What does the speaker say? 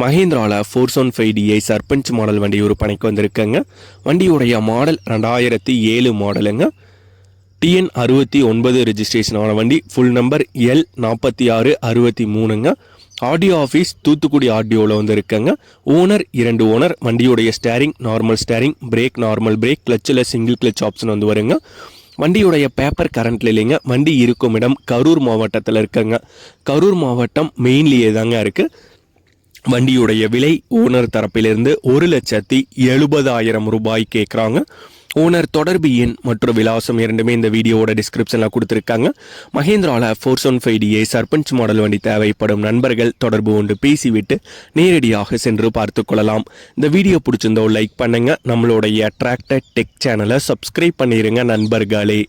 மஹேந்திராவில் four one five DI Sarpanch model வண்டி ஒரு பணிக்கு வந்திருக்கேங்க. வண்டியுடைய மாடல் ரெண்டாயிரத்தி ஏழு மாடலுங்க டிஎன் அறுபத்தி ஒன்பது ரிஜிஸ்ட்ரேஷனான வண்டி. ஃபுல் நம்பர் எல் நாற்பத்தி ஆறு அறுபத்தி மூணுங்க. ஆடியோ ஆஃபீஸ் தூத்துக்குடி ஆடியோவில் வந்து இருக்குங்க ஓனர் இரண்டு ஓனர் வண்டியுடைய steering normal steering brake normal brake கிளச்சில் single clutch option வந்து வருங்க. வண்டியுடைய பேப்பர் கரண்ட்ல இல்லைங்க. வண்டி இருக்கும் இடம் கரூர் மாவட்டத்தில் இருக்குங்க. கரூர் மாவட்டம் மெயின்லேயே தாங்க இருக்குது வண்டியுடைய விலை ஓனர் தரப்பிலிருந்து ஒரு லட்சத்தி எழுபதாயிரம் ரூபாய் கேட்குறாங்க ஓனர் தொடர்பு எண் மற்றும் விலாசம் இரண்டுமே இந்த வீடியோவோட டிஸ்கிரிப்ஷனில் கொடுத்துருக்காங்க. மஹேந்திராவில் four one five DI Sarpanch model வண்டி தேவைப்படும் நண்பர்கள் தொடர்பு கொண்டு பேசிவிட்டு நேரடியாக சென்று பார்த்து கொள்ளலாம். இந்த வீடியோ பிடிச்சிருந்தோ லைக் பண்ணுங்கள் நம்மளுடைய அட்ராக்டட் டெக் சேனலை சப்ஸ்கிரைப் பண்ணிடுங்க நண்பர்களே.